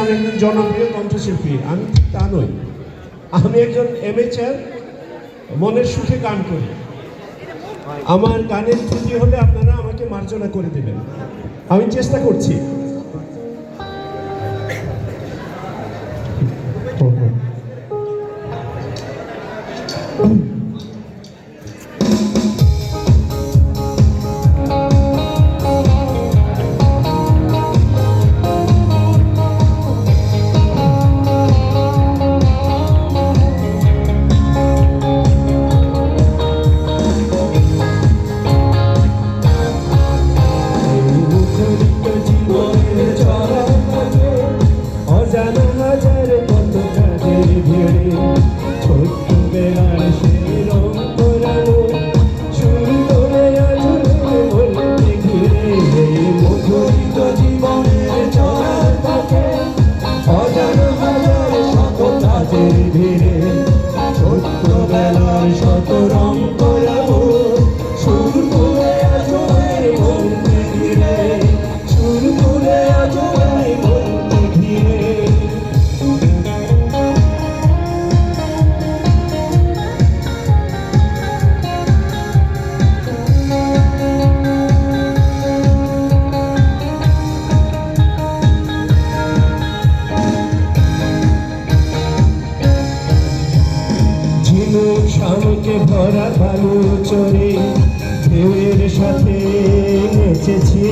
আমি একজন জনপ্রিয় কণ্ঠশিল্পী। আমি তা নই। আমি একজন এমেচার মনের সুখে গান করি। আমার গানের ত্রুটি হলে আপনারা আমাকে মার্জনা করে দেবেন। আমি চেষ্টা করছি। ভরা বালু চরে ঢেউয়ের সাথে নেচেছি।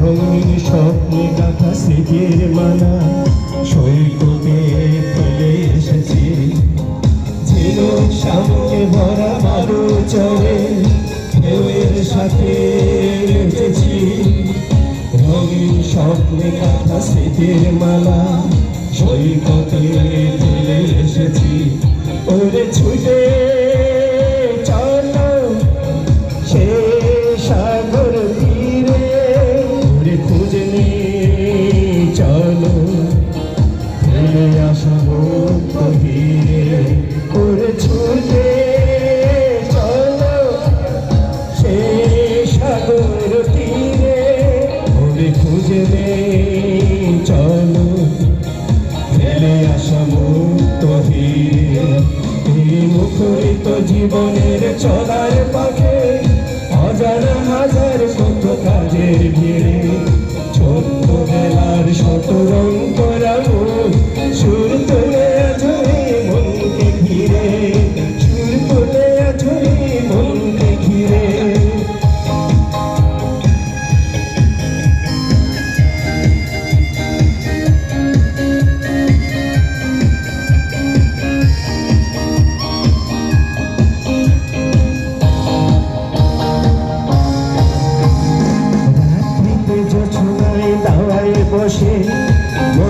রঙিন স্বপ্নে গাথা স্মৃতির মালা সৈকতে ফেলে এসেছি। ঝিনুক শামুকে ভরা বালু চরে ঢেউয়ের সাথে নেচেছি। রঙিন স্বপ্নে গাথা স্মৃতির মালা সৈকতে ফেলে এসেছি। ওরে ছুটে চলো সে সাগর তীরে। ওরে খুঁজে চলো ফেলে আসা মুক্ত হিরে ওরে ছুটে চলো সে সাগর তীরে। চলো ফেলে আসা মুক্ত হিরে। এই মুখরিত জীবনের চলার পাখে হাজার হাজার কত কাজের ভিড়ে। ছোট্ট বেলার শত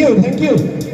you, thank you.